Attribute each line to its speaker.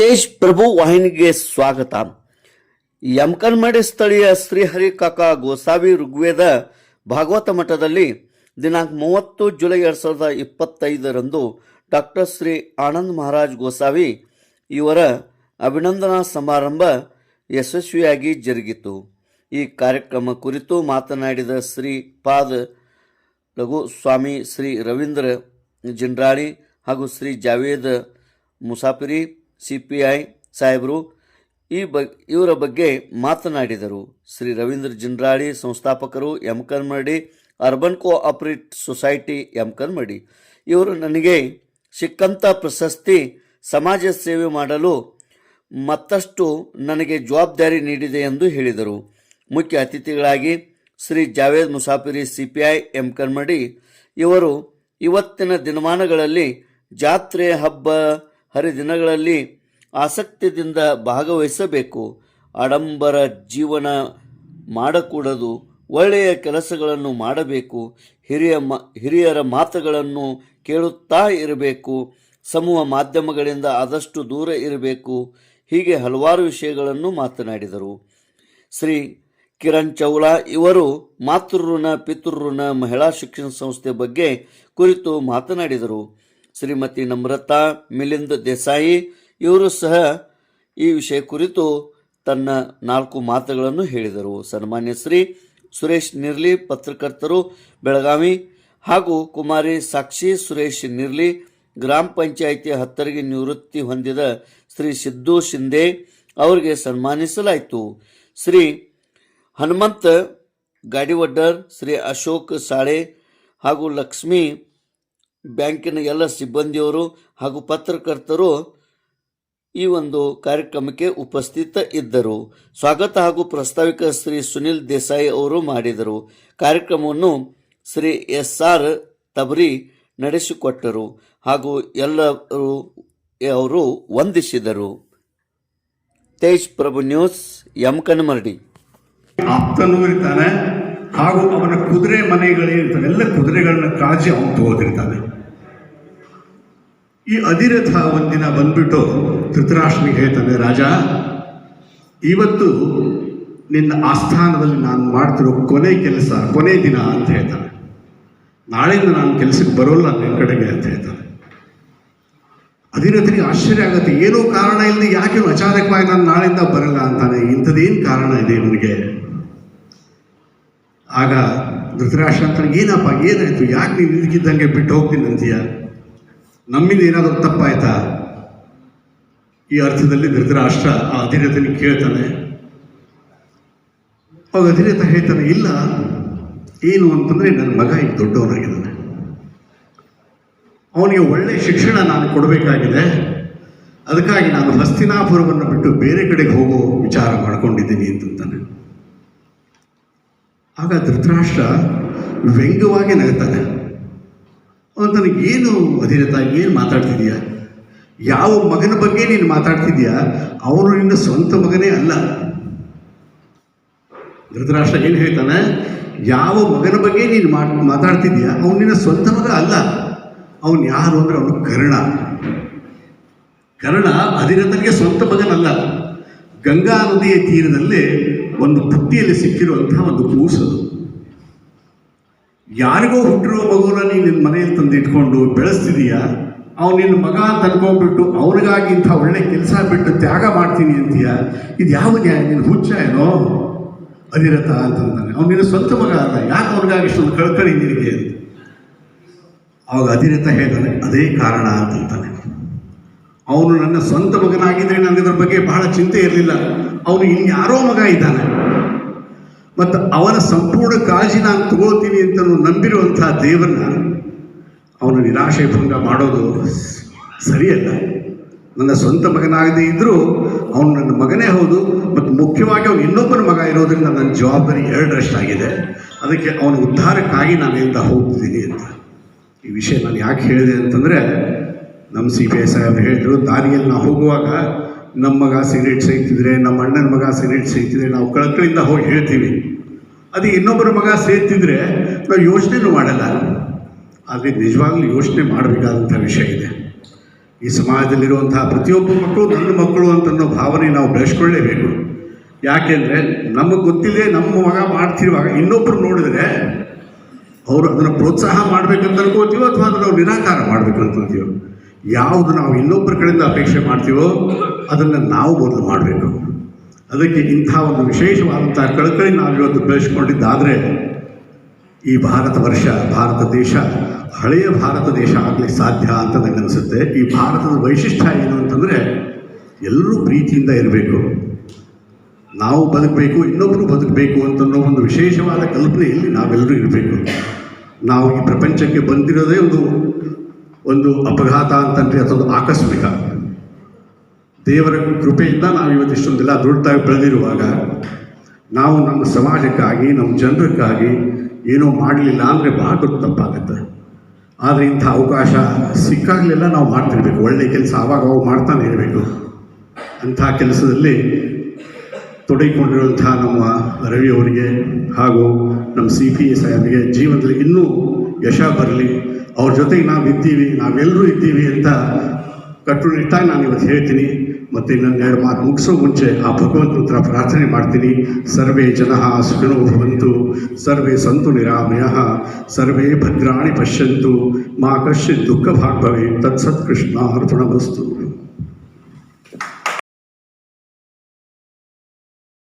Speaker 1: ತೇಜ್ ಪ್ರಭು ವಾಹಿನಿಗೆ ಸ್ವಾಗತ. ಯಮಕನ್ಮಡಿ ಸ್ಥಳೀಯ ಶ್ರೀಹರಿ ಕಾಕಾ ಗೋಸಾವಿ ಋಗ್ವೇದ ಭಾಗವತ ಮಠದಲ್ಲಿ ದಿನಾಂಕ ಮೂವತ್ತು ಜುಲೈ ಎರಡು ಸಾವಿರದ ಇಪ್ಪತ್ತೈದರಂದು ಡಾಕ್ಟರ್ ಶ್ರೀ ಆನಂದ್ ಮಹಾರಾಜ್ ಗೋಸಾವಿ ಇವರ ಅಭಿನಂದನಾ ಸಮಾರಂಭ ಯಶಸ್ವಿಯಾಗಿ ಜರುಗಿತು. ಈ ಕಾರ್ಯಕ್ರಮ ಕುರಿತು ಮಾತನಾಡಿದ ಶ್ರೀ ಪಾದ ರಘು ಸ್ವಾಮಿ ಶ್ರೀ ರವೀಂದ್ರ ಜಿಂಡ್ರಾಳಿ ಹಾಗೂ Shri Javed Musafiri C P I ಸಾಹೇಬರು, ಈ ಬ ಇವರ ಬಗ್ಗೆ ಮಾತನಾಡಿದರು. Shri Ravindra Jinradi ಸಂಸ್ಥಾಪಕರು Yamakanmardi urban cooperate society Yamakanmardi ಇವರು ನನಗೆ ಸಿಕ್ಕಂಥ ಪ್ರಶಸ್ತಿ ಸಮಾಜ ಸೇವೆ ಮಾಡಲು ಮತ್ತಷ್ಟು ನನಗೆ ಜವಾಬ್ದಾರಿ ನೀಡಿದೆ ಎಂದು ಹೇಳಿದರು. ಮುಖ್ಯ ಅತಿಥಿಗಳಾಗಿ Shri Javed Musafiri C P I Yamakanmardi, ಇವರು ಇವತ್ತಿನ ದಿನಮಾನಗಳಲ್ಲಿ ಜಾತ್ರೆ ಹಬ್ಬ ಹರಿದಿನಗಳಲ್ಲಿ ಆಸಕ್ತಿಯಿಂದ ಭಾಗವಹಿಸಬೇಕು. ಆಡಂಬರ ಜೀವನ ಮಾಡಕೂಡದು. ಒಳ್ಳೆಯ ಕೆಲಸಗಳನ್ನು ಮಾಡಬೇಕು. ಹಿರಿಯ ಮ, ಹಿರಿಯರ ಮಾತುಗಳನ್ನು ಕೇಳುತ್ತಾ ಇರಬೇಕು. ಸಮೂಹ ಮಾಧ್ಯಮಗಳಿಂದ ಆದಷ್ಟು ದೂರ ಇರಬೇಕು. ಹೀಗೆ ಹಲವಾರು ವಿಷಯಗಳನ್ನು ಮಾತನಾಡಿದರು. ಶ್ರೀ ಕಿರಣ್ ಚೌಲಾ ಇವರು ಮಾತೃಋಣ, ಪಿತೃಋಣ ಮಹಿಳಾ ಶಿಕ್ಷಣ ಸಂಸ್ಥೆ ಬಗ್ಗೆ ಕುರಿತು ಮಾತನಾಡಿದರು. ಶ್ರೀಮತಿ ನಮ್ರತಾ ಮಿಲಿಂದ್ ದೇಸಾಯಿ, ಇವರು ಸಹ ಈ ವಿಷಯ ಕುರಿತು ತನ್ನ ನಾಲ್ಕು ಮಾತುಗಳನ್ನು ಹೇಳಿದರು. ಸನ್ಮಾನ್ಯ ಶ್ರೀ ಸುರೇಶ್ ನಿರ್ಲಿ, ಪತ್ರಕರ್ತರು, ಬೆಳಗಾವಿ ಹಾಗೂ ಕುಮಾರಿ ಸಾಕ್ಷಿ ಸುರೇಶ್ ನಿರ್ಲಿ, ಗ್ರಾಮ ಪಂಚಾಯಿತಿ ಹತ್ತರಿಗೆ ನಿವೃತ್ತಿ ಹೊಂದಿದ ಶ್ರೀ ಸಿದ್ದು ಶಿಂದೆ ಅವರಿಗೆ ಸನ್ಮಾನಿಸಲಾಯಿತು. ಶ್ರೀ ಹನುಮಂತ, ಗಾಡಿವಡ್ಡರ್, ಶ್ರೀ ಅಶೋಕ್ ಸಾಳೆ ಹಾಗೂ ಲಕ್ಷ್ಮೀ ಬ್ಯಾಂಕಿನ ಎಲ್ಲ ಸಿಬ್ಬಂದಿಯವರು ಹಾಗೂ ಪತ್ರಕರ್ತರು ಈ ಒಂದು ಕಾರ್ಯಕ್ರಮಕ್ಕೆ ಉಪಸ್ಥಿತ ಇದ್ದರು. ಸ್ವಾಗತ ಹಾಗೂ ಪ್ರಸ್ತಾವಿಕ ಶ್ರೀ ಸುನಿಲ್ ದೇಸಾಯಿ ಅವರು ಮಾಡಿದರು. ಕಾರ್ಯಕ್ರಮವನ್ನು ಶ್ರೀ ಎಸ್ ಆರ್ ತಬರಿ ನಡೆಸಿಕೊಟ್ಟರು ಹಾಗೂ ಎಲ್ಲರೂ ಅವರು ವಂದಿಸಿದರು. ತೇಜ್ ಪ್ರಭು ನ್ಯೂಸ್, ಯಮಕನಮರಡಿ.
Speaker 2: ಆಪ್ತನೂ ಹಾಗೂ ಅವನ ಕುದುರೆ ಮನೆಗಳೇನಿರ್ತವೆ ಎಲ್ಲ ಕುದುರೆಗಳನ್ನ ಕಾಳಜಿ ಅವನು ತಗೋತಿರ್ತಾನೆ. ಈ ಅಧಿರಥ ಒಂದಿನ ಬಂದ್ಬಿಟ್ಟು ಧೃತರಾಷ್ಟ್ರನಿಗೆ ಹೇಳ್ತಾನೆ, ರಾಜ, ಇವತ್ತು ನಿನ್ನ ಆಸ್ಥಾನದಲ್ಲಿ ನಾನು ಮಾಡ್ತಿರೋ ಕೊನೆ ಕೆಲಸ ಕೊನೆ ದಿನ ಅಂತ ಹೇಳ್ತಾನೆ. ನಾಳೆಯಿಂದ ನಾನು ಕೆಲಸಕ್ಕೆ ಬರೋಲ್ಲ ನನ್ನ ಕಡೆಗೆ ಅಂತ ಹೇಳ್ತಾನೆ. ಅಧಿರಥನಿಗೆ ಆಶ್ಚರ್ಯ ಆಗುತ್ತೆ. ಏನೋ ಕಾರಣ ಇಲ್ಲದೆ ಯಾಕೆ ಅಚಾನಕವಾಗಿ ನಾನು ನಾಳೆಯಿಂದ ಬರಲ್ಲ ಅಂತಾನೆ. ಇಂಥದ್ದೇನು ಕಾರಣ ಇದೆ ಇವನಿಗೆ ಆಗ ಧೃತರಾಷ್ಟ್ರ ಏನಪ್ಪ, ಏನಾಯಿತು? ಯಾಕೆ ನೀನು ಇದಕ್ಕಿದ್ದಂಗೆ ಬಿಟ್ಟು ಹೋಗ್ತೀನಿ ಅಂತೀಯ? ನಮ್ಮಿಂದ ಏನಾದರೂ ತಪ್ಪಾಯ್ತಾ? ಈ ಅರ್ಥದಲ್ಲಿ ಧೃತರಾಷ್ಟ್ರ ಆ ಅಧಿರಥನಿಗೆ ಕೇಳ್ತಾನೆ. ಅವಾಗ ಅಧಿನೇತ ಹೇಳ್ತಾನೆ, ಇಲ್ಲ, ಏನು ಅಂತಂದ್ರೆ ನನ್ನ ಮಗ ಈಗ ದೊಡ್ಡವನಾಗಿದ್ದಾನೆ. ಅವನಿಗೆ ಒಳ್ಳೆ ಶಿಕ್ಷಣ ನಾನು ಕೊಡಬೇಕಾಗಿದೆ. ಅದಕ್ಕಾಗಿ ನಾನು ಹಸ್ತಿನಾಪುರವನ್ನು ಬಿಟ್ಟು ಬೇರೆ ಕಡೆಗೆ ಹೋಗೋ ವಿಚಾರ ಮಾಡ್ಕೊಂಡಿದ್ದೀನಿ ಅಂತಂತಾನೆ. ಆಗ ಧೃತರಾಷ್ಟ್ರ ವ್ಯಂಗ್ಯವಾಗಿ ನಗುತ್ತಾನೆ ಅವನು ನನಗೆ ಏನು ಅಧಿರಥ ಏನು ಮಾತಾಡ್ತಿದೀಯ? ಯಾವ ಮಗನ ಬಗ್ಗೆ ನೀನು ಮಾತಾಡ್ತಿದ್ಯಾ? ಅವನು ನಿನ್ನ ಸ್ವಂತ ಮಗನೇ ಅಲ್ಲ. ಧೃತರಾಷ್ಟ್ರ ಏನು ಹೇಳ್ತಾನೆ? ಯಾವ ಮಗನ ಬಗ್ಗೆ ನೀನು ಮಾತ್ ಮಾತಾಡ್ತಿದ್ಯಾ? ಅವನು ನಿನ್ನ ಸ್ವಂತ ಮಗ ಅಲ್ಲ. ಅವನು ಯಾರು ಅಂದ್ರೆ ಅವನು ಕರ್ಣ. ಕರ್ಣ ಅಧಿರಥನಿಗೆ ಸ್ವಂತ ಮಗನಲ್ಲ. ಗಂಗಾ ನದಿಯ ತೀರದಲ್ಲಿ ಒಂದು ಬುಟ್ಟಿಯಲ್ಲಿ ಸಿಕ್ಕಿರುವಂತಹ ಒಂದು ಕೂಸು ಯಾರಿಗೋ ಹುಟ್ಟಿರೋ ಮಗುನ ನೀನು ನಿನ್ನ ಮನೆಯಲ್ಲಿ ತಂದು ಇಟ್ಕೊಂಡು ಬೆಳೆಸ್ತಿದೀಯ? ಅವ್ನು ನಿನ್ನ ಮಗ ಅಂತ ಅನ್ಕೊಂಡ್ಬಿಟ್ಟು ಅವನಿಗಾಗಿ ಇಂಥ ಒಳ್ಳೆ ಕೆಲಸ ಬಿಟ್ಟು ತ್ಯಾಗ ಮಾಡ್ತೀನಿ ಅಂತೀಯ? ಇದು ಯಾವ ನ್ಯಾಯ? ನಿನ್ನ ಹುಚ್ಚ ಏನೋ? ಅನಿರತ ಅಂತಂತಾನೆ ಅವ್ನು ನಿನ್ನ ಸ್ವಂತ ಮಗ ಅಲ್ಲ. ಯಾಕೆ ಅವನಿಗಾಗಿ ಇಷ್ಟೊಂದು ಕಳ್ಕಳಿ ನಿನಗೆ? ಅಂತ ಅವಾಗ ಅಧಿರತ ಹೇಳ್ತಾನೆ, ಅದೇ ಕಾರಣ ಅಂತಂತಾನೆ ಅವನು ನನ್ನ ಸ್ವಂತ ಮಗನಾಗಿದ್ದರೆ ನನಗೆ ಅದ್ರ ಬಗ್ಗೆ ಬಹಳ ಚಿಂತೆ ಇರಲಿಲ್ಲ. ಅವನು ಇನ್ಯಾರೋ ಮಗ ಇದ್ದಾನೆ. ಮತ್ತು ಅವನ ಸಂಪೂರ್ಣ ಕಾಳಜಿ ನಾನು ತಗೋತೀನಿ ಅಂತ ನಂಬಿರುವಂತಹ ದೇವರನ್ನ ಅವನು ನಿರಾಶೆ ಭಂಗ ಮಾಡೋದು ಸರಿಯಲ್ಲ. ನನ್ನ ಸ್ವಂತ ಮಗನಾಗದೇ ಇದ್ದರೂ ಅವನು ನನ್ನ ಮಗನೇ ಹೌದು, ಮತ್ತು ಮುಖ್ಯವಾಗಿ ಅವನು ಇನ್ನೊಬ್ಬನ ಮಗ ಇರೋದ್ರಿಂದ ನನ್ನ ಜವಾಬ್ದಾರಿ ಎರಡರಷ್ಟಾಗಿದೆ. ಅದಕ್ಕೆ ಅವನ ಉದ್ಧಾರಕ್ಕಾಗಿ ನಾನು ಹೋಗ್ತಿದ್ದೀನಿ ಅಂತ. ಈ ವಿಷಯ ನಾನು ಯಾಕೆ ಹೇಳಿದೆ ಅಂತಂದರೆ ನಮ್ಮ ಸಿ ಪಿ ಐ ಸಾಹೇಬ್ರು ಹೇಳಿದ್ರು ದಾರಿಯಲ್ಲಿ ನಾವು ಹೋಗುವಾಗ ನಮ್ಮ ಮಗ ಸಿಗರೇಟ್ ಸೇತಿದ್ರೆ ನಮ್ಮ ಅಣ್ಣನ ಮಗ ಸಿಗರೇಟ್ ಸೇತಿದ್ರೆ ನಾವು ಕಳಕಳಿಂದ ಹೋಗಿ ಹೇಳ್ತೀವಿ. ಅದು ಇನ್ನೊಬ್ಬರ ಮಗ ಸೇತಿದ್ರೆ ನಾವು ಯೋಚನೆನೂ ಮಾಡಲ್ಲ. ಆದರೆ ನಿಜವಾಗ್ಲೂ ಯೋಚನೆ ಮಾಡಬೇಕಾದಂಥ ವಿಷಯ ಇದೆ. ಈ ಸಮಾಜದಲ್ಲಿರುವಂತಹ ಪ್ರತಿಯೊಬ್ಬ ಮಕ್ಕಳು ನನ್ನ ಮಕ್ಕಳು ಅಂತನ್ನೋ ಭಾವನೆ ನಾವು ಬೆಳೆಸ್ಕೊಳ್ಳೇಬೇಕು. ಯಾಕೆಂದರೆ ನಮಗೆ ಗೊತ್ತಿಲ್ಲದೆ ನಮ್ಮ ಮಗ ಮಾಡ್ತಿರುವಾಗ ಇನ್ನೊಬ್ಬರು ನೋಡಿದ್ರೆ ಅವರು ಅದನ್ನು ಪ್ರೋತ್ಸಾಹ ಮಾಡಬೇಕಂತ ಅನ್ಕೋತೀವೋ ಅಥವಾ ಅದನ್ನು ನಾವು ನಿರಾಕಾರ ಮಾಡಬೇಕಂತ ಅನ್ಕೋತೀವೋ? ಯಾವುದು ನಾವು ಇನ್ನೊಬ್ಬರ ಕಡೆಯಿಂದ ಅಪೇಕ್ಷೆ ಮಾಡ್ತೀವೋ ಅದನ್ನು ನಾವು ಮೊದಲು ಮಾಡಬೇಕು. ಅದಕ್ಕೆ ಇಂಥ ಒಂದು ವಿಶೇಷವಾದಂಥ ಕಳಕಳಿ ನಾವು ಇವತ್ತು ಬೆಳೆಸ್ಕೊಂಡಿದ್ದಾದರೆ ಈ ಭಾರತ ವರ್ಷ, ಭಾರತ ದೇಶ, ಹಳೆಯ ಭಾರತ ದೇಶ ಆಗಲಿಕ್ಕೆ ಸಾಧ್ಯ ಅಂತ ನನಗೆ ಅನಿಸುತ್ತೆ. ಈ ಭಾರತದ ವೈಶಿಷ್ಟ್ಯ ಏನು ಅಂತಂದರೆ ಎಲ್ಲರೂ ಪ್ರೀತಿಯಿಂದ ಇರಬೇಕು. ನಾವು ಬದುಕಬೇಕು ಇನ್ನೊಬ್ಬರು ಬದುಕಬೇಕು ಅಂತನ್ನೋ ಒಂದು ವಿಶೇಷವಾದ ಕಲ್ಪನೆಯಲ್ಲಿ ನಾವೆಲ್ಲರೂ ಇರಬೇಕು. ನಾವು ಈ ಪ್ರಪಂಚಕ್ಕೆ ಬಂದಿರೋದೇ ಒಂದು ಒಂದು ಅಪಘಾತ ಅಂತಂದರೆ ಅದೊಂದು ಆಕಸ್ಮಿಕ. ದೇವರ ಕೃಪೆಯಿಂದ ನಾವು ಇವತ್ತು ಇಷ್ಟೊಂದೆಲ್ಲ ದೊಡ್ಡದಾಗಿ ಬೆಳೆದಿರುವಾಗ ನಾವು ನಮ್ಮ ಸಮಾಜಕ್ಕಾಗಿ, ನಮ್ಮ ಜನರಕ್ಕಾಗಿ ಏನೋ ಮಾಡಲಿಲ್ಲ ಅಂದರೆ ಬಹಳ ದೊಡ್ಡ ತಪ್ಪಾಗುತ್ತೆ. ಆದರೆ ಇಂಥ ಅವಕಾಶ ಸಿಕ್ಕಾಗಲೆಲ್ಲ ನಾವು ಮಾಡ್ತಿರ್ಬೇಕು. ಒಳ್ಳೆಯ ಕೆಲಸ ಆವಾಗ ಅವಾಗ ಮಾಡ್ತಾನೆ ಇರಬೇಕು. ಅಂಥ ಕೆಲಸದಲ್ಲಿ ತೊಡಗಿಕೊಂಡಿರುವಂಥ ನಮ್ಮ ರವಿಯವರಿಗೆ ಹಾಗೂ ನಮ್ಮ ಸಿ ಪಿ ಎಸ್ ಅವರಿಗೆ ಜೀವನದಲ್ಲಿ ಇನ್ನೂ ಯಶ ಬರಲಿ ಅವ್ರ ಜೊತೆಗೆ ನಾವು ಇದ್ದೀವಿ ನಾವೆಲ್ಲರೂ ಇದ್ದೀವಿ ಅಂತ ಕಟ್ಟುನಿಟ್ಟಾಗಿ ನಾನು ಇವತ್ತು ಹೇಳ್ತೀನಿ. ಮತ್ತು ಇನ್ನೊಂದು ಎರಡು ಮಾತು ಮುಗಿಸೋ ಮುಂಚೆ ಆ ಭಗವಂತನ ಪ್ರಾರ್ಥನೆ ಮಾಡ್ತೀನಿ. ಸರ್ವೇ ಜನ ಸುಖಿನೋ ಭವಂತು, ಸರ್ವೇ ಸಂತು ನಿರಾಮಯ, ಸರ್ವೇ ಭದ್ರಾಣಿ ಪಶ್ಯಂತು, ಮಾ ಕಶ್ಚಿತ್ ದುಃಖ ಭಾಗ್ಭವೆ ತತ್ಸತ್ಕೃಷ್ಣ ಅರ್ಪಣ ವಸ್ತು